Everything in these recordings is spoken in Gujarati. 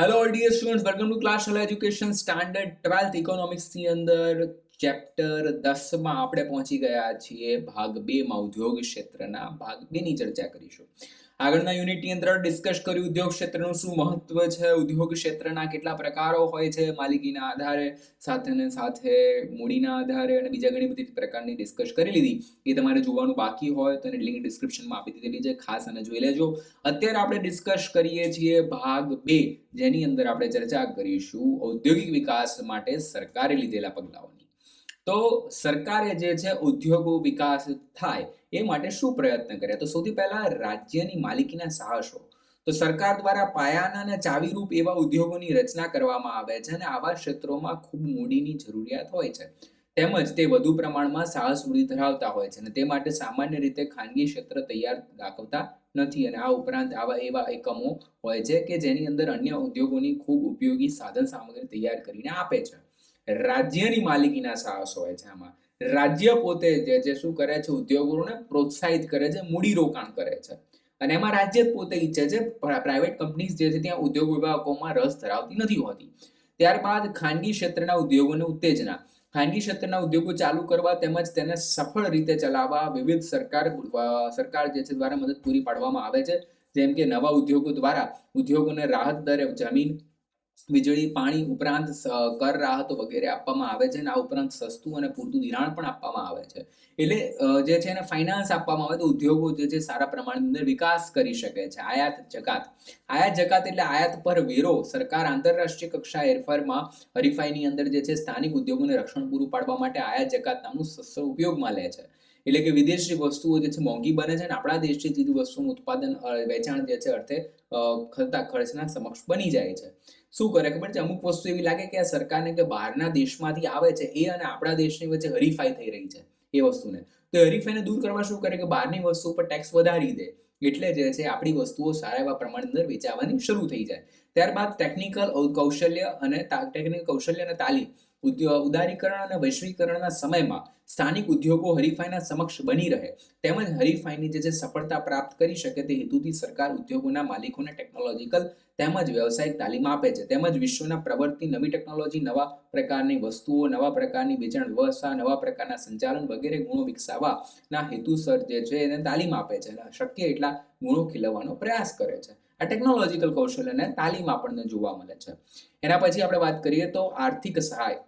Hello dear students welcome to class hello education standard twelfth ઇકોનોમિક્સની અંદર. ચેપ્ટર દસમાં આપણે પહોંચી ગયા છીએ. ભાગ બેમાં ઉદ્યોગ ક્ષેત્રના ભાગ બેની ચર્ચા કરીશું. આગળના યુનિટની અંદર ડિસ્કસ કર્યું, ઉદ્યોગ ક્ષેત્રનું શું મહત્વ છે, ઉદ્યોગ ક્ષેત્રના કેટલા પ્રકારો હોય છે, માલિકીના આધારે સાથે સાથે મૂડીના આધારે અને બીજા ઘણી બધી પ્રકારની ડિસ્કસ કરી લીધી. એ તમારે જોવાનું બાકી હોય તો એની લિંક ડિસ્ક્રિપ્શનમાં આપી દીધેલી છે, ખાસ અને જોઈ લેજો. અત્યારે આપણે ડિસ્કસ કરીએ છીએ ભાગ બે, જેની અંદર આપણે ચર્ચા કરીશું ઔદ્યોગિક વિકાસ માટે સરકારે લીધેલા પગલાઓની. તો સરકારે જે છે, ઉદ્યોગો વિકાસ થાય એ માટે શું પ્રયત્ન કર્યા તો સૌથી પહેલા રાજ્યની માલિકીના સાહસો તો સરકાર દ્વારા પાયાના અને ચાવીરૂપ એવા ઉદ્યોગોની રચના કરવામાં આવે છે અને આવા ક્ષેત્રોમાં ખૂબ મૂડીની જરૂરિયાત હોય છે. તેમજ તે વધુ પ્રમાણમાં સાહસ વૃદ્ધિ ધરાવતા હોય છે અને તે માટે સામાન્ય રીતે ખાનગી ક્ષેત્ર તૈયાર દાખવતા નથી અને આ ઉપરાંત આવા એવા એકમો હોય છે કે જેની અંદર અન્ય ઉદ્યોગોની ખૂબ ઉપયોગી સાધન સામગ્રી તૈયાર કરીને આપે છે. રાજ્યની માલિકીના સાહસ હોય છે આમાં. રાજ્ય પોતે જે છે, શું કરે છે, ઉદ્યોગોને પ્રોત્સાહિત કરે છે મૂડી રોકાણ કરે છે. અને એમાં રાજ્ય પોતે ઈચ્છે છે પ્રાઇવેટ કંપનીઝ જે છે, ત્યાં ઉદ્યોગ વિભાગોમાં રસ ધરાવતી નથી હોતી. ત્યારબાદ ખાનગી ક્ષેત્રના ઉદ્યોગોને ઉત્તેજના. ખાનગી ક્ષેત્રના ઉદ્યોગો ચાલુ કરવા તેમજ તેને સફળ રીતે ચલાવવા વિવિધ સરકાર સરકાર જે છે, દ્વારા મદદ પૂરી પાડવામાં આવે છે. જેમ કે નવા ઉદ્યોગો દ્વારા ઉદ્યોગોને રાહત દરે જમીન વીજળી, પાણી ઉપરાંત કર રાહતો વગેરે આપવામાં આવે છે અને આ ઉપરાંત સસ્તું અને પૂરતું ધિરાણ પણ આપવામાં આવે છે. એટલે જે છે એને ફાઇનાન્સ આપવામાં આવે તો ઉદ્યોગો જે છે સારા પ્રમાણની અંદર વિકાસ કરી શકે છે. આયાત જકાત. આયાત જકાત એટલે આયાત પર વેરો. સરકાર આંતરરાષ્ટ્રીય કક્ષા હેરફારમાં હરીફાઈની અંદર જે છે સ્થાનિક ઉદ્યોગોને રક્ષણ પૂરું પાડવા માટે આયાત જકાત નામનું શસ્ત્ર ઉપયોગમાં લે છે. એટલે કે વિદેશી વસ્તુઓ જે છે મોંઘી બને છે અને આપણા દેશની ચીજ વસ્તુનું ઉત્પાદન વેચાણ જે છે અર્થે ખર્ચતા ખર્ચના સમક્ષ બની જાય છે. શું કરે? ખબર છે? અમુક વસ્તુ એવી લાગે કે આ સરકારને કે બહારના દેશમાંથી આવે છે, એ અને આપણા દેશની વચ્ચે હરીફાઈ થઈ રહી છે, એ વસ્તુને. તો હરીફાઈને દૂર કરવા શું કરે? કે બહારની વસ્તુ પર ટેક્સ વધારી દે. એટલે જે છે, આપણી વસ્તુઓ સારા એવા પ્રમાણની અંદર વેચાવાની શરૂ થઈ જાય. ત્યારબાદ ટેકનિકલ કૌશલ્ય અને ટેકનિકલ કૌશલ્ય અને તાલીમ. ઉદારીકરણ અને વૈશ્વિકરણના સમયમાં સ્થાનિક ઉદ્યોગો હરીફાઈના સમક્ષ બની રહે. તેમજ હરીફાઈની જે જે સફળતા પ્રાપ્ત કરી શકે તે હેતુથી સરકાર ઉદ્યોગોના માલિકોને ટેકનોલોજીકલ તેમજ વ્યવસાયિક તાલીમ આપે છે. તેમજ વિશ્વના પ્રવર્તી નવી ટેકનોલોજી, નવા પ્રકારની વસ્તુઓ, નવા પ્રકારની વેચાણ વ્યવસ્થા, નવા પ્રકારના સંચાલન વગેરે ગુણો વિકસાવવાના હેતુસર જે છે એને તાલીમ આપે છે. શક્ય એટલા ગુણો ખીલવવાનો પ્રયાસ કરે છે. આ ટેકનોલોજીકલ કૌશલ્યને તાલીમ આપણને જોવા મળે છે. એના પછી આપણે વાત કરીએ તો આર્થિક સહાય.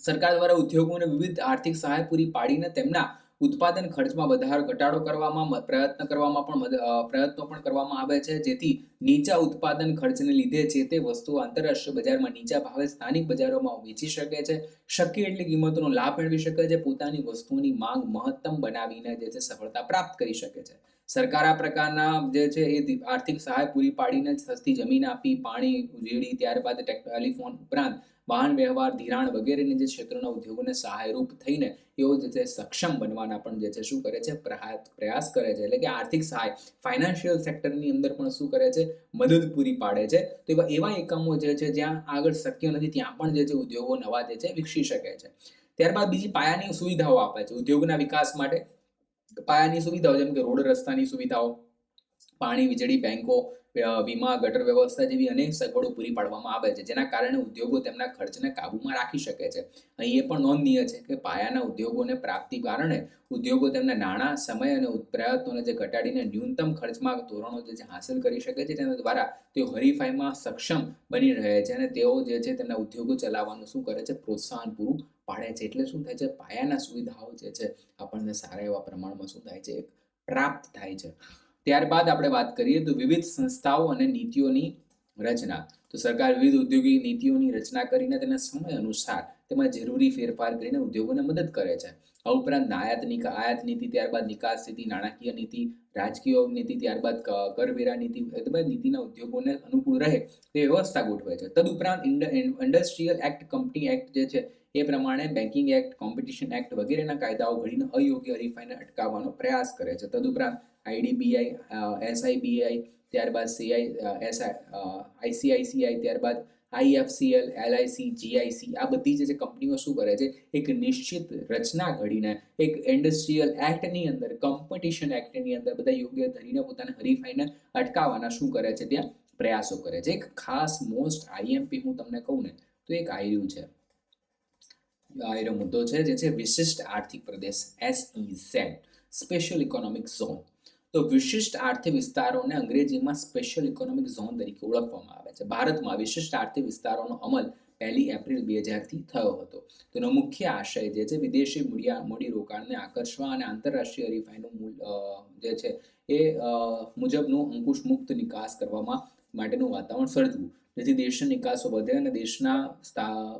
સરકાર દ્વારા ઉદ્યોગોને વિવિધ આર્થિક સહાય પૂરી પાડીને તેમના ઉત્પાદન ખર્ચમાં વધારો, ઘટાડો કરવામાં પ્રયત્ન કરવામાં પણ પ્રયત્નો પણ કરવામાં આવે છે. જેથી નીચા ઉત્પાદન ખર્ચને લીધે છે તે વસ્તુઓ આંતરરાષ્ટ્રીય બજારમાં નીચા ભાવે સ્થાનિક બજારોમાં વેચી શકે છે. શક્ય એટલી કિંમતોનો લાભ મેળવી શકે છે. પોતાની વસ્તુઓની માંગ મહત્તમ બનાવીને જે છે સફળતા પ્રાપ્ત કરી શકે છે. સરકાર આ પ્રકારના જે છે એ આર્થિક સહાય પૂરી પાડીને સસ્તી જમીન આપી, પાણી વીજળી ત્યારબાદ ટેલિફોન ઉપરાંત વાહન વ્યવહાર, ધિરાણ વગેરેની જે ક્ષેત્રોના ઉદ્યોગોને સહાયરૂપ થઈને એઓ જે છે સક્ષમ બનવાના પણ જે છે શું કરે છે? પ્રયાસ કરે છે. એટલે કે આર્થિક સહાય ફાઇનાન્શિયલ સેક્ટરની અંદર પણ શું કરે છે? મદદ પૂરી પાડે છે. તો એવા એવા એકમો જે છે જ્યાં આગળ શક્ય નથી, ત્યાં પણ જે છે ઉદ્યોગો નવા જે છે વિકસી શકે છે. ત્યારબાદ બીજી પાયાની સુવિધાઓ આપે છે ઉદ્યોગના વિકાસ માટે. પાયાની સુવિધાઓ જેમ કે રોડ રસ્તાની સુવિધાઓ પાણી વીજળી બેંકો વીમા, ગટર વ્યવસ્થા જેવી અનેક સગવડો પૂરી પાડવામાં આવે છે, જેના કારણે ઉદ્યોગો તેમના ખર્ચને કાબૂમાં રાખી શકે છે. અહીં એ પણ નોંધનીય છે કે પાયાના ઉદ્યોગોને પ્રાપ્તિ કારણે ઉદ્યોગો તેમના નાણાં, સમય અને પ્રયત્નોને જે ઘટાડીને ન્યૂનતમ ખર્ચમાં ધોરણો જે હાંસલ કરી શકે છે, તેના દ્વારા તેઓ હરીફાઈમાં સક્ષમ બની રહે છે અને તેઓ જે છે તેમના ઉદ્યોગો ચલાવવાનું શું કરે છે, પ્રોત્સાહન પૂરું પાડે છે. એટલે શું થાય છે, પાયાના સુવિધાઓ જે છે આપણને સારા એવા પ્રમાણમાં શું થાય છે પ્રાપ્ત થાય છે. ત્યારબાદ આપણે વાત કરીએ તો વિવિધ સંસ્થાઓ અને નીતિઓની રચના. તો સરકાર વિવિધ ઔદ્યોગિક નીતિઓની રચના કરીને તેના સમય અનુસાર તેમાં જરૂરી ફેરફાર કરીને ઉદ્યોગોને મદદ કરે છે. આ ઉપરાંત આયાત આયાત નીતિ, ત્યારબાદ નિકાસ નીતિ, નાણાકીય નીતિ, રાજકીય નીતિ, ત્યારબાદ કરવેરા નીતિ ત્યારબાદ નીતિના ઉદ્યોગોને અનુકૂળ રહે તે વ્યવસ્થા ગોઠવે છે. તદુપરાંત ઇન્ડસ્ટ્રીયલ એક્ટ, કંપની એક્ટ જે છે એ પ્રમાણે બેન્કિંગ એક્ટ, કોમ્પિટિશન એક્ટ વગેરેના કાયદાઓ ઘડીને અયોગ્ય હરીફાઈને અટકાવવાનો પ્રયાસ કરે છે. તદુપરાંત આઈડીબીઆઈ એસઆઈબીઆઈ, ત્યારબાદ સીઆઈ એસઆઈ આઈસીઆઈસીઆઈ, ત્યારબાદ આઈએફસીએલ, એલઆઈસી, જીઆઈસી, આ બધી જે કંપનીઓ શું કરે છે, એક નિશ્ચિત રચના ઘડીને એક ઇન્ડસ્ટ્રીયલ એક્ટની અંદર, કોમ્પિટિશન એક્ટની અંદર બધા યોગ્ય ધરીને પોતાને હરીફાઈને અટકાવવાના શું કરે છે ત્યાં પ્રયાસો કરે છે. એક ખાસ મોસ્ટ આઈએમપી હું તમને કહું ને, તો એક આયુ છે. આયરો મુદ્દો છે, જે છે વિશિષ્ટ આર્થિક પ્રદેશ, એસઈઝેડ, સ્પેશિયલ ઇકોનોમિક ઝોન. તો વિશિષ્ટ આર્થિક વિસ્તારોને અંગ્રેજીમાં સ્પેશિયલ ઇકોનોમિક ઝોન તરીકે ઓળખવામાં આવે છે. ભારતમાં વિશિષ્ટ આર્થિક વિસ્તારોનો અમલ પહેલી એપ્રિલ બે હજારથી થયો હતો. તેનો મુખ્ય આશય જે છે, વિદેશી મૂડિયા, મૂડી રોકાણને આકર્ષવા અને આંતરરાષ્ટ્રીય હરીફાઈનું જે છે એ મુજબનું અંકુશ મુક્ત નિકાસ કરવામાં માટેનું વાતાવરણ સર્જવું. જેથી દેશના નિકાસો વધે અને દેશના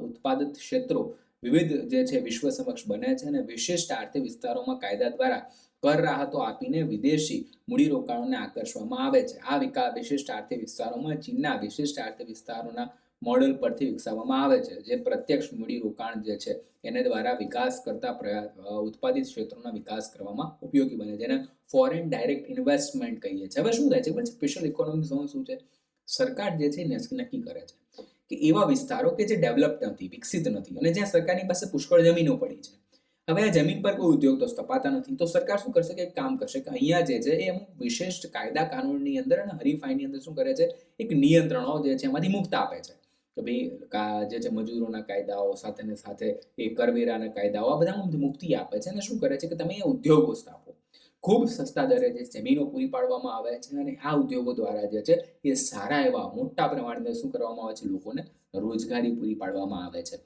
ઉત્પાદિત ક્ષેત્રો વિવિધ જે છે, વિશ્વ સમક્ષ બને છે અને વિશિષ્ટ આર્થિક વિસ્તારોમાં કાયદા દ્વારા કર રાહતો આપીને વિદેશી મૂડીરોકાણોને આકર્ષવામાં આવે છે. આ વિકા, વિશિષ્ટ આર્થિક વિસ્તારોમાં ચીનના વિશિષ્ટ આર્થિક વિસ્તારોના મોડલ પરથી વિકસાવવામાં આવે છે. જે પ્રત્યક્ષ મૂડીરોકાણ જે છે, એને દ્વારા વિકાસ કરતા ઉત્પાદિત ક્ષેત્રોના વિકાસ કરવામાં ઉપયોગી બને જેને ફોરેન ડાયરેક્ટ ઇન્વેસ્ટમેન્ટ કહીએ છીએ હવે શું થાય છે? પણ સ્પેશિયલ ઇકોનોમિક ઝોન શું છે? સરકાર જે છે નક્કી કરે છે કે એવા વિસ્તારો કે જે ડેવલપ નથી, વિકસિત નથી અને જ્યાં સરકારની પાસે પુષ્કળ જમીનો પડી છે. હવે આ જમીન પર કોઈ ઉદ્યોગ તો સ્થપાતા નથી. તો સરકાર શું કરશે કે એક કામ કરશે કે અહીંયા જે છે એ અમુક વિશિષ્ટ કાયદા કાનૂનની અંદર અને હરીફાઈની અંદર શું કરે છે? એક નિયંત્રણો જે છે એમાંથી મુક્ત આપે છે. કે ભાઈ જે છે મજૂરોના કાયદાઓ સાથે ને સાથે એ કરવેરાના કાયદાઓ આ બધામાં મુક્તિ આપે છે. અને શું કરે છે કે તમે ઉદ્યોગો સ્થાપો. ખૂબ સસ્તા દરે જે જમીનો પૂરી પાડવામાં આવે છે અને આ ઉદ્યોગો દ્વારા જે છે એ સારા એવા મોટા પ્રમાણમાં શું કરવામાં આવે છે? લોકોને રોજગારી પૂરી પાડવામાં આવે છે.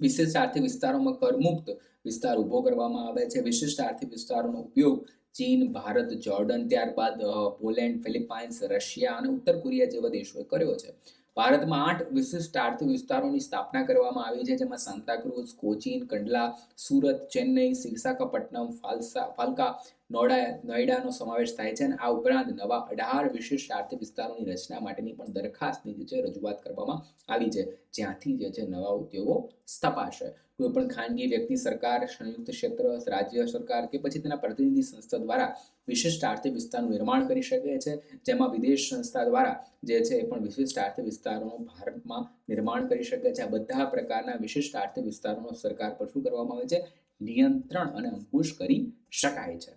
વિશિષ્ટ આર્થિક વિસ્તારોમાં કરમુક્ત વિસ્તાર ઊભો કરવામાં આવે છે. વિશિષ્ટ આર્થિક વિસ્તારોનો ઉપયોગ ચીન, ભારત, જોર્ડન, ત્યારબાદ પોલેન્ડ, ફિલિપાઇન્સ, રશિયા અને ઉત્તર કોરિયા જેવા દેશોએ કર્યો છે. ભારતમાં આઠ વિશિષ્ટ આર્થિક વિસ્તારોની સ્થાપના કરવામાં આવી છે, જેમાં સાંતાક્રુઝ, કોચીન, કંડલા, સુરત, ચેન્નઈ વિશાખાપટ્ટનમ ફાલસા, ફાલ્કા નોડા, નોઈડાનો સમાવેશ થાય છે અને આ ઉપરાંત નવા અઢાર વિશિષ્ટ આર્થિક વિસ્તારોની રચના માટેની પણ દરખાસ્તની જે છે રજૂઆત કરવામાં આવી છે. જ્યાંથી જે છે નવા ઉદ્યોગો સ્થપાશે. કોઈ પણ ખાનગી વ્યક્તિ, સરકાર, સંયુક્ત ક્ષેત્ર, રાજ્ય સરકાર કે પછી તેના પ્રતિનિધિ સંસ્થા દ્વારા વિશિષ્ટ આર્થિક વિસ્તારનું નિર્માણ કરી શકે છે. જેમાં વિદેશ સંસ્થા દ્વારા જે છે એ પણ વિશિષ્ટ આર્થિક વિસ્તારોનું ભારતમાં નિર્માણ કરી શકે છે. આ બધા પ્રકારના વિશિષ્ટ આર્થિક વિસ્તારોનો સરકાર પર શું કરવામાં આવે છે? નિયંત્રણ અને અંકુશ કરી શકાય છે.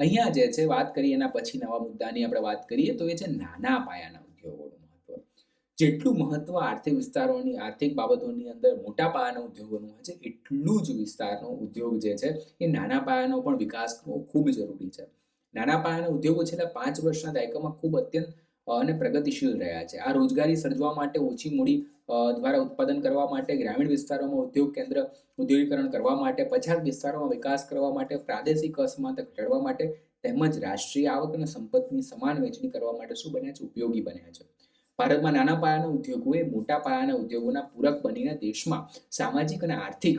અહીંયા જે છે વાત કરીએ એના પછી નવા મુદ્દાની આપણે વાત કરીએ તો એ છે નાના પાયાના ઉદ્યોગોનું મહત્વ. જેટલું મહત્વ આર્થિક વિસ્તારોની, આર્થિક બાબતોની અંદર મોટા પાયાના ઉદ્યોગોનું હોય છે, એટલું જ વિસ્તારનો ઉદ્યોગ જે છે એ નાના પાયાનો પણ વિકાસ કરવો ખૂબ જરૂરી છે. નાના પાયાના ઉદ્યોગો છેલ્લા પાંચ વર્ષના દાયકામાં ખૂબ અત્યંત અને પ્રગતિશીલ રહ્યા છે. આ રોજગારી સર્જવા માટે ઓછી મૂડી દ્વારા ઉત્પાદન કરવા માટે, ગ્રામીણ વિસ્તારોમાં ઉદ્યોગ કેન્દ્ર ઉદ્યોગીકરણ કરવા માટે, પછાત વિસ્તારોમાં વિકાસ કરવા માટે, પ્રાદેશિક અસમાનતા ઘટાડવા માટે, તેમજ રાષ્ટ્રીય આવક અને સંપત્તિની સમાન વહેંચણી કરવા માટે શું બન્યા છે? ઉપયોગી બન્યા છે. ભારતમાં નાના પાયાના ઉદ્યોગોએ મોટા પાયાના ઉદ્યોગોના પૂરક બનીને દેશમાં સામાજિક અને આર્થિક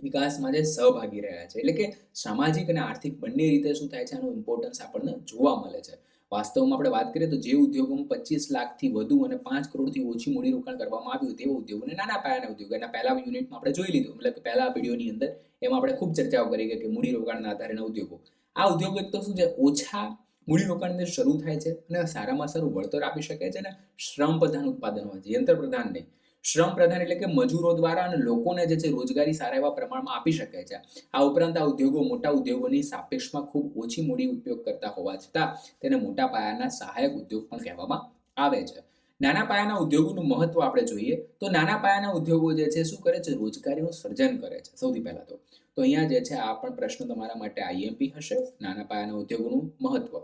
વિકાસમાં જે સહભાગી રહ્યા છે. એટલે કે સામાજિક અને આર્થિક બંને રીતે શું થાય છે? આનું ઇમ્પોર્ટન્સ આપણને જોવા મળે છે. વાસ્તવમાં આપણે વાત કરીએ તો જે ઉદ્યોગોમાં પચીસ લાખથી વધુ અને પાંચ કરોડથી ઓછી મૂડીરોકાણ કરવામાં આવ્યું તેવા ઉદ્યોગોને નાના પાયાના ઉદ્યોગો. એના પહેલા યુનિટમાં આપણે જોઈ લીધું, મતલબ કે પહેલા વિડીયોની અંદર એમાં આપણે ખૂબ ચર્ચાઓ કરી કે મૂડીરોકાણના આધારેના ઉદ્યોગો. આ ઉદ્યોગો એક તો શું છે? ઓછા મૂડી રોકાણને શરૂ થાય છે અને સારામાં સારું વળતર આપી શકે છે અને શ્રમ પ્રધાન ઉત્પાદન હોય છે, યંત્ર પ્રધાન નહીં શ્રમ પ્રધાન એટલે કે મજૂરો દ્વારા અને લોકોને જે છે રોજગારી સારા એવા પ્રમાણમાં આપી શકે છે. આ ઉપરાંત આ ઉદ્યોગો મોટા ઉદ્યોગોની સાપેક્ષમાં ખૂબ ઓછી મૂડી ઉપયોગ કરતા હોવા છતાં તેને મોટા પાયાના સહાયક ઉદ્યોગ પણ કહેવામાં આવે છે. નાના પાયાના ઉદ્યોગોનું મહત્વ આપણે જોઈએ તો નાના પાયાના ઉદ્યોગો જે છે શું કરે છે? રોજગારીનું સર્જન કરે છે. સૌથી પહેલા તો તો અહીંયા જે છે આ પણ પ્રશ્ન તમારા માટે આઈએમપી હશે. નાના પાયાના ઉદ્યોગોનું મહત્વ.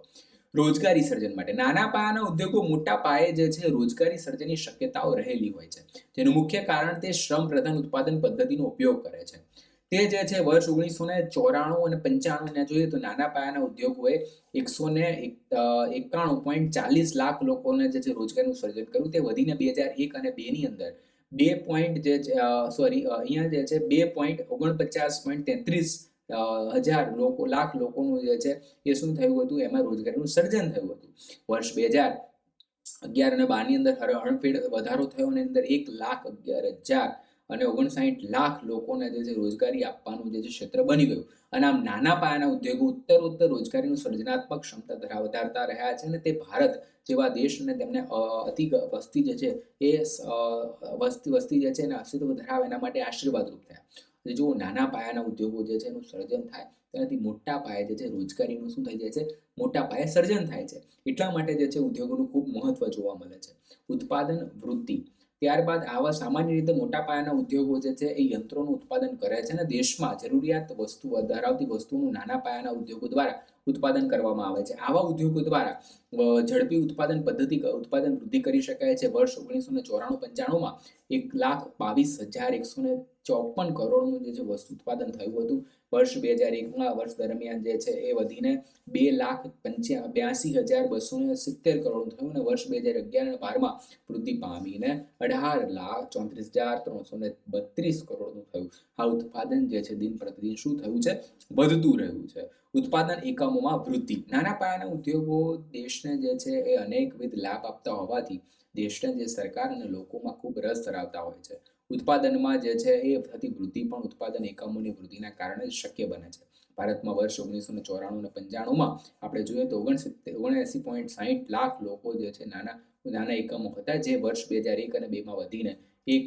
રોજગારી સર્જન માટે. નાના પાયાના ઉદ્યોગો મોટા પાયે જે છે રોજગારી સર્જનની શક્યતાઓ રહેલી હોય છે. જેનું મુખ્ય કારણ તે શ્રમ પ્રધાન ઉત્પાદન પદ્ધતિનો ઉપયોગ કરે છે. તે જે છે વર્ષ ઓગણીસો ને ચોરાણું અને પંચાણું જોઈએ તો નાના પાયાના ઉદ્યોગોએ એકસો ને એકાણું પોઈન્ટ ચાલીસ લાખ લોકોને જે છે રોજગારીનું સર્જન કર્યું. તે વધીને બે હજાર એક અને બે ની અંદર બે પોઈન્ટ જે સોરી અહીંયા જે છે બે પોઈન્ટ ઓગણપચાસ પોઈન્ટ તેત્રીસ હજાર લોકો, લાખ લોકોનું જે છે, એ શું થયું હતું? એમાં રોજગારીનું સર્જન થયું હતું. વર્ષ બે હજાર અગિયાર અને બારની અંદર હરણફેડ વધારો થયો અને અંદર એક લાખ અગિયાર હજાર અને ઓગણસાઠ લાખ લોકોને જે છે, રોજગારી આપવાનું જે છે, ક્ષેત્ર બની ગયું. અને આમ નાના પાયાના ઉદ્યોગો ઉત્તર ઉત્તર રોજગારીનું સર્જનાત્મક ક્ષમતા ધરા વધારતા રહ્યા છે અને તે ભારત જેવા દેશને તેમને અતિ વસ્તી જે છે, એ વસ્તી વસ્તી જે છે, એને અસ્તિત્વ ધરાવે એના માટે આશીર્વાદરૂપ થયા. જો નાના પાયાના ઉદ્યોગો જે છે એનું સર્જન થાય. તેનાથી મોટા પાયે જે છે રોજગારીનું શું થઈ જાય છે? મોટા પાયે સર્જન થાય છે. એટલા માટે જે છે ઉદ્યોગોનું ખૂબ મહત્વ જોવા મળે છે. ઉત્પાદન વૃદ્ધિ. ત્યારબાદ આવા સામાન્ય રીતે મોટા પાયાના ઉદ્યોગો જે છે એ યંત્રોનું ઉત્પાદન કરે છે અને દેશમાં જરૂરિયાત વસ્તુ ધરાવતી વસ્તુનું નાના પાયાના ઉદ્યોગો દ્વારા ઉત્પાદન કરવામાં આવે છે. આવા ઉદ્યોગો દ્વારા ઝડપી ઉત્પાદન પદ્ધતિ, ઉત્પાદન વૃદ્ધિ કરી શકાય છે. વર્ષ ઓગણીસો ને ચોરાણું પંચાણુંમાં એક લાખ બાવીસ હજાર એકસો ને ચોપન કરોડનું જે વસ્તુ ઉત્પાદન થયું હતું, વર્ષ બે હજાર એકમાં વર્ષ દરમિયાન જે છે એ વધીને બે લાખ પંચ્યા બ્યાસી હજાર બસો ને સિત્તેર કરોડ થયું અને વર્ષ બે હજાર અગિયાર અને બારમાં વૃદ્ધિ પામીને અઢાર લાખ ચોત્રીસ હજાર ત્રણસો ને બત્રીસ કરોડનું થયું. આ ઉત્પાદન જે છે દિન પ્રતિદિન શું થયું છે? વધતું રહ્યું છે. ઉત્પાદન એકમોમાં વૃદ્ધિ. નાના પાયાના ઉદ્યોગો દેશને જે છે એ અનેકવિધ લાભ આપતા હોવાથી દેશને જે સરકાર અને લોકોમાં ખૂબ રસ ધરાવતા હોય છે. ઉત્પાદનમાં જે છે એ થતી વૃદ્ધિ પણ ઉત્પાદન એકમોની વૃદ્ધિના કારણે જ શક્ય બને છે. ભારતમાં વર્ષ ઓગણીસો ને ચોરાણું અને પંચાણુંમાં આપણે જોઈએ તો ઓગણસિત્તેર ઓગણએંસી પોઈન્ટ સાહીઠ લાખ લોકો જે છે નાના નાના એકમો હતા જે વર્ષ બે હજાર એક અને બેમાં વધીને એક,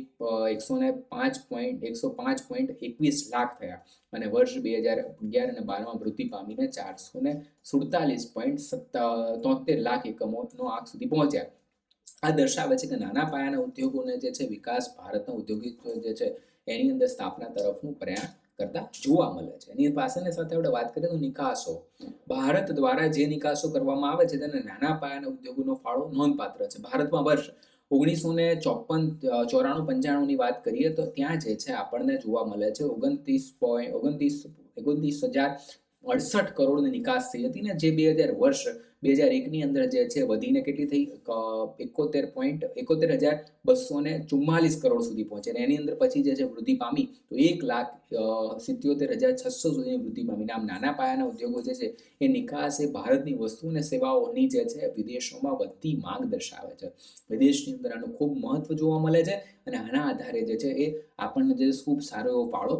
એકસો ને પાંચ પોઈન્ટ, એકસો પાંચ પોઈન્ટ એકવીસ લાખ થયા. અને વર્ષ બે હજાર અગિયાર અને બારમાં વૃદ્ધિ પામીને ચારસો ને સુડતાલીસ પોઈન્ટ સત્તા, તોતેર લાખ એકમોનો આંક સુધી પહોંચ્યા. આ દર્શાવે છે કે નાના પાયાના ઉદ્યોગોને જે છે વિકાસ, ભારતના ઉદ્યોગિક જે છે, એની અંદર સ્થાપના તરફનું પ્રયાણ કરતા જોવા મળે છે. એની પાસેની સાથે આપણે વાત કરીએ તો નિકાસો. ભારત દ્વારા જે નિકાસો કરવામાં આવે છે તેને નાના પાયાના ઉદ્યોગોનો ફાળો નોંધપાત્ર છે. ભારતમાં વર્ષ ઓગણીસો ને ચોપન ચોરાણું, પંચાણુંની વાત કરીએ તો ત્યાં જે છે આપણને જોવા મળે છે ઓગણત્રીસ પોઈન્ટ, ઓગણત્રીસ ઓગણત્રીસ હજાર અડસઠ કરોડની નિકાસ થઈ હતી ને જે બે હજાર વર્ષ બે હજાર એકની અંદર જે છે વધીને કેટલી થઈ? એકોતેર પોઈન્ટ એકોતેર હજાર બસો ને ચુમ્માલીસ કરોડ સુધી પહોંચે. અને એની અંદર પછી જે છે વૃદ્ધિ પામી તો એક લાખ સિત્યોતેર હજાર છસો સુધીની વૃદ્ધિ પામીને આમ નાના પાયાના ઉદ્યોગો જે છે એ નિકાસ ભારતની વસ્તુ અને સેવાઓની જે છે વિદેશોમાં વધતી માંગ દર્શાવે છે. વિદેશની અંદર આનું ખૂબ મહત્વ જોવા મળે છે અને આના આધારે જે છે એ આપણને જે ખૂબ સારો એવો ફાળો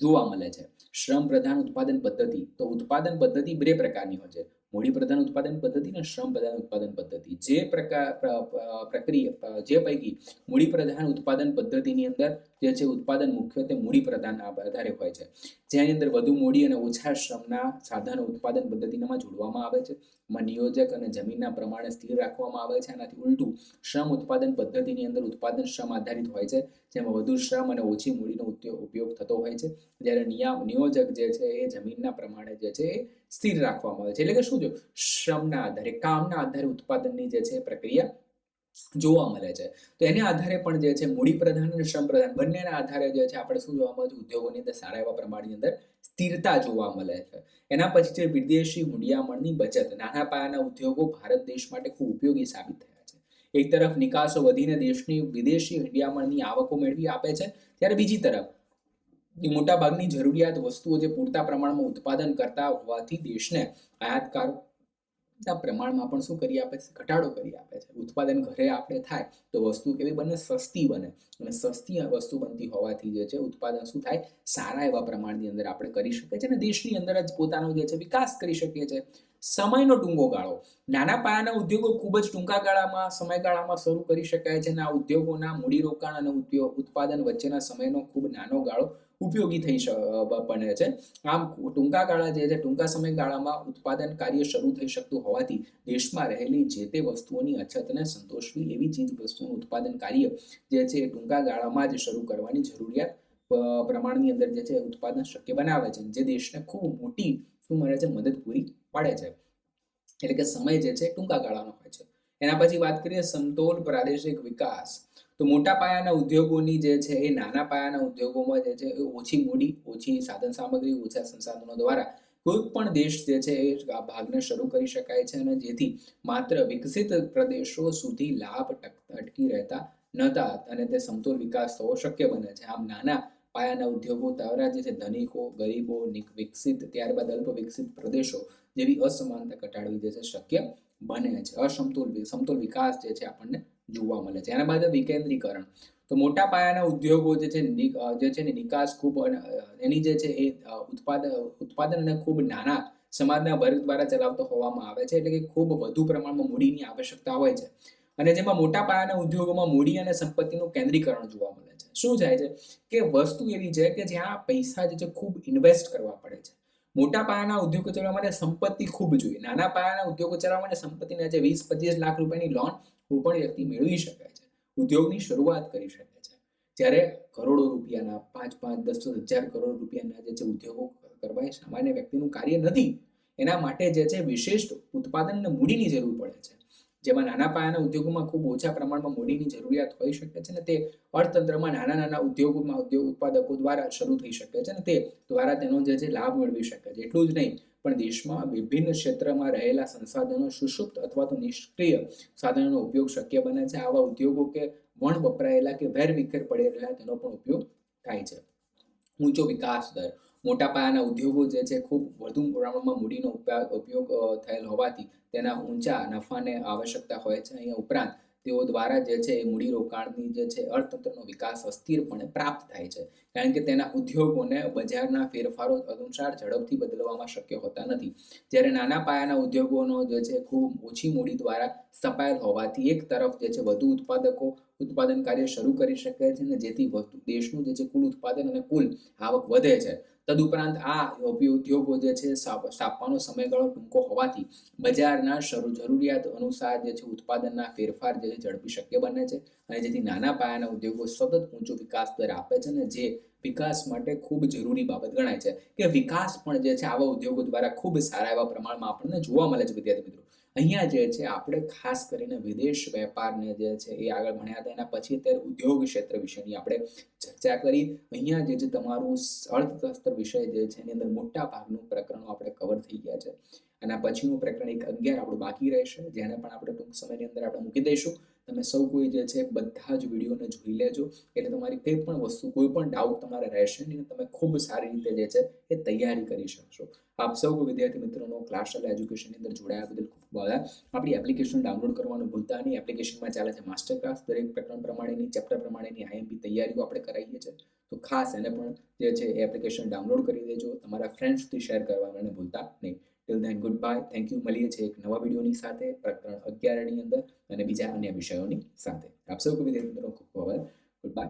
જોવા મળે છે. શ્રમ પ્રધાન ઉત્પાદન પદ્ધતિ, તો ઉત્પાદન પદ્ધતિ બે પ્રકારની હોય છે. મૂડી પ્રધાન ઉત્પાદન પદ્ધતિ અને શ્રમ પ્રધાન ઉત્પાદન પદ્ધતિ. જે પ્રકાર, પ્ર- પ્ર- પ્રક્રિયા જે પૈકી મૂડી પ્રધાન ઉત્પાદન પદ્ધતિની અંદર જે છે ઉત્પાદન મુખ્યત્વે મૂડી પ્રધાન આધારે હોય છે. જેની અંદર વધુ મૂડી અને ઓછા શ્રમના સાધનો ઉત્પાદન પદ્ધતિમાં જોડવામાં આવે છે. માં નિયોજક અને જમીનના પ્રમાણે સ્થિર રાખવામાં આવે છે. આનાથી ઉલટું શ્રમ ઉત્પાદન પદ્ધતિની અંદર ઉત્પાદન શ્રમ આધારિત હોય છે. જેમાં વધુ શ્રમ અને ઓછી મૂડીનો ઉપયોગ થતો હોય છે. જ્યારે નિયામ નિયોજક જે છે એ જમીનના પ્રમાણે જે છે એ સ્થિર રાખવામાં આવે છે. એટલે કે શું જો શ્રમના આધારે, કામના આધારે ઉત્પાદનની જે છે પ્રક્રિયા જોવા મળે છે. તો એના આધારે પણ જે છે મૂડી પ્રધાન અને શ્રમ પ્રધાન બંનેના આધારે જે છે આપણે શું જોવા મળે છે? ઉદ્યોગોની અંદર સારા એવા પ્રમાણની અંદર સ્થિરતા જોવા મળે છે. એના પછી છે વિદેશી હુંડિયામણની બચત. નાના પાયાના ઉદ્યોગો ભારત દેશ માટે ખૂબ ઉપયોગી સાબિત થયા છે. એક તરફ નિકાસો વધીને દેશની વિદેશી હુંડિયામણની આવકો મેળવી આપે છે. ત્યારે બીજી તરફ મોટા ભાગની જરૂરિયાત વસ્તુઓ જે પૂરતા પ્રમાણમાં ઉત્પાદન કરતા હોવાથી દેશને આયાતકારના પ્રમાણમાં પણ શું કરી આપે છે? ઘટાડો કરી આપે છે. ઉત્પાદન ઘરે આપણે થાય તો વસ્તુ કેવી બને? સસ્તી બને. અને સસ્તી વસ્તુ બનતી હોવાથી જે છે ઉત્પાદન શું થાય? સારા એવા પ્રમાણની અંદર આપણે કરી શકીએ છીએ અને દેશની અંદર જ પોતાનો જે છે વિકાસ કરી શકીએ છીએ. સમયનો ટૂંકો ગાળો. નાના પાયાના ઉદ્યોગો ખૂબ જ ટૂંકા ગાળામાં, સમયગાળામાં શરૂ કરી શકાય છે અને આ ઉદ્યોગોના મૂડીરોકાણ અને ઉદ્યોગ ઉત્પાદન વચ્ચેના સમયનો ખૂબ નાનો ગાળો ઉપયોગી થઈ બને છે. આમ ટૂંકા ગાળા જે છે, ટૂંકા સમયગાળામાં ઉત્પાદન કાર્ય શરૂ થઈ શકતું હોવાથી દેશમાં રહેલી જે તે વસ્તુઓની અછતને સંતોષવી એવી ચીજ વસ્તુઓનું ઉત્પાદન કાર્ય જે છે એ ટૂંકા ગાળામાં જ શરૂ કરવાની જરૂરિયાત પ્રમાણની અંદર જે છે ઉત્પાદન શક્ય બનાવે છે જે દેશને ખૂબ મોટી, શું મળે છે, મદદ પૂરી પાડે છે. એટલે કે સમય જે છે ટૂંકા ગાળાનો હોય છે. એના પછી વાત કરીએ સમતોલ પ્રાદેશિક વિકાસ. તો મોટા પાયાના ઉદ્યોગોની જે છે એ નાના પાયાના ઉદ્યોગોમાં જે છે એ ઓછી મૂડી, ઓછી સાધન સામગ્રી, ઓછા સંસાધનો દ્વારા કોઈ પણ દેશ જે છે એ ભાગને શરૂ કરી શકાય છે અને જેથી માત્ર વિકસિત પ્રદેશો સુધી લાભ અટકી રહેતા નહોતા અને તે સમતોલ વિકાસ થવો શક્ય બને છે. આમ નાના પાયાના ઉદ્યોગો દ્વારા જે છે ધનિકો, ગરીબો વિકસિત ત્યારબાદ અલ્પ વિકસિત પ્રદેશો જેવી અસમાનતા ઘટાડવી જે છે શક્ય બને છે. અસમતોલ સમતોલ વિકાસ જે છે આપણને જોવા મળે છે. એના બાદ વિકેન્દ્રીકરણ. તો મોટા પાયાના ઉદ્યોગો જે છે જે છે ને નિકાસ ખૂબ એની જે છે એ ઉત્પાદન ઉત્પાદન અને ખૂબ નાના સમાજના વર્ગ દ્વારા ચલાવતો હોવામાં આવે છે, એટલે કે ખૂબ વધુ પ્રમાણમાં મૂડીની આવશ્યકતા હોય છે. અને જેમાં મોટા પાયાના ઉદ્યોગોમાં મૂડી અને સંપત્તિનું કેન્દ્રીકરણ જોવા મળે છે. શું થાય છે કે વસ્તુ એવી છે કે જ્યાં પૈસા જે છે ખૂબ ઇન્વેસ્ટ કરવા પડે છે. મોટા પાયાના ઉદ્યોગો ચલાવવા માટે સંપત્તિ ખૂબ જોઈએ. નાના પાયાના ઉદ્યોગો ચલાવવા માટે સંપત્તિને જે વીસ પચીસ લાખ રૂપિયાની લોન કોઈ પણ વ્યક્તિ મેળવી શકે છે. ઉદ્યોગની શરૂઆત કરી શકે છે. જ્યારે કરોડો રૂપિયાના પાંચ પાંચ દસ દસ હજાર કરોડ રૂપિયાના જે છે ઉદ્યોગો કરવા એ સામાન્ય વ્યક્તિનું કાર્ય નથી. એના માટે જે છે વિશિષ્ટ ઉત્પાદન અને મૂડીની જરૂર પડે છે. જેમાં નાના પાયાના ઉદ્યોગોમાં ખૂબ ઓછા પ્રમાણમાં મૂડીની જરૂરિયાત હોઈ શકે છે અને તે અર્થતંત્રમાં નાના નાના ઉદ્યોગોમાં ઉદ્યોગ ઉત્પાદકો દ્વારા શરૂ થઈ શકે છે ને તે દ્વારા તેનો જે છે લાભ મેળવી શકે છે. એટલું જ નહીં પણ દેશમાં વિભિન્ન ક્ષેત્રમાં રહેલા સંસાધનો સુષુપ્ત અથવા તો નિષ્ક્રિય સાધનોનો ઉપયોગ શક્ય બને છે. આવા ઉદ્યોગો કે વણ વપરાયેલા કે વેરવિખેર પડી રહેલા તેનો પણ ઉપયોગ થાય છે. ઊંચો વિકાસ દર. મોટા પાયાના ઉદ્યોગો જે છે ખૂબ વધુ પ્રમાણમાં મૂડીનો ઉપા- ઉપયોગ થયેલ હોવાથી તેના ઊંચા નફાને આવશ્યકતા હોય છે. અહીંયા ઉપરાંત તેઓ દ્વારા જે છે એ મૂડીરોકાણની જે છે અર્થતંત્રનો વિકાસ અસ્થિરપણે પ્રાપ્ત થાય છે. કારણ કે તેના ઉદ્યોગોને બજારના ફેરફારો અનુસાર ઝડપથી બદલવામાં શક્ય હોતા નથી. જ્યારે નાના પાયાના ઉદ્યોગોનો જે છે ખૂબ ઓછી મૂડી દ્વારા સપાયેલ હોવાથી એક તરફ જે છે વધુ ઉત્પાદકો ઉત્પાદન કાર્ય શરૂ કરી શકે છે અને જેથી દેશનું જે છે કુલ ઉત્પાદન અને કુલ આવક વધે છે. તદુપરાંત આ ઉદ્યોગો જે છે સ્થાપ- સ્થાપવાનો સમયગાળો ટૂંકો હોવાથી બજારના જરૂરિયાત અનુસાર જે છે, ઉત્પાદનના ફેરફાર જે છે, ઝડપી શક્ય બને છે અને જેથી નાના પાયાના ઉદ્યોગો સતત ઊંચો વિકાસ દર આપે છે અને જે વિકાસ માટે ખૂબ જરૂરી બાબત ગણાય છે. કે વિકાસ પણ જે છે, આવા ઉદ્યોગો દ્વારા ખૂબ સારા એવા પ્રમાણમાં આપણને જોવા મળે છે, વિદ્યાર્થી મિત્રો. અહીંયા જે છે, આપણે ખાસ કરીને વિદેશ વેપારને જે છે, એ આગળ ભણ્યા હતા, એના પછી અત્યારે ઉદ્યોગ ક્ષેત્ર વિશેની આપણે ચર્ચા કરી. અહીંયા જે છે, તમારું અર્થશાસ્ત્ર વિષય જે છે, એની અંદર મોટા ભાગનું પ્રકરણો આપણે કવર થઈ ગયા છે. એના પછીનું પ્રકરણ એક અગિયાર આપણું બાકી રહેશે, જેને પણ આપણે ટૂંક સમયની અંદર આપણે મૂકી દઈશું. તમે સૌ કોઈ જે છે બધા જ વિડીયોને જોઈ લેજો. એટલે તમારી કંઈ પણ વસ્તુ, કોઈ પણ ડાઉટ તમારે રહેશે નહીં તમે ખૂબ સારી રીતે જે છે એ તૈયારી કરી શકશો. આપ સૌ વિદ્યાર્થી મિત્રોનો ક્લાસલ એજ્યુકેશનની અંદર જોડાયા બદલ ખૂબ આભાર. આપણી એપ્લિકેશન ડાઉનલોડ કરવાનું ભૂલતા નહીં. એપ્લિકેશનમાં ચાલે છે માસ્ટર ક્લાસ દરેક પેટર્ન પ્રમાણેની ચેપ્ટર પ્રમાણેની આઈએમપી તૈયારીઓ આપણે કરાવીએ છીએ. તો ખાસ એને પણ જે છે એ એપ્લિકેશન ડાઉનલોડ કરી દેજો. તમારા ફ્રેન્ડ્સથી શેર કરવાનું ભૂલતા નહીં. Till then goodbye thank you મળીએ છીએ એક નવા વિડીયોની સાથે પ્રકરણ અગિયારની અંદર અને બીજા અન્ય વિષયોની સાથે. આપ સૌ વિદ્યાર્થી મિત્રો, ખૂબ ખૂબ આભાર. Good bye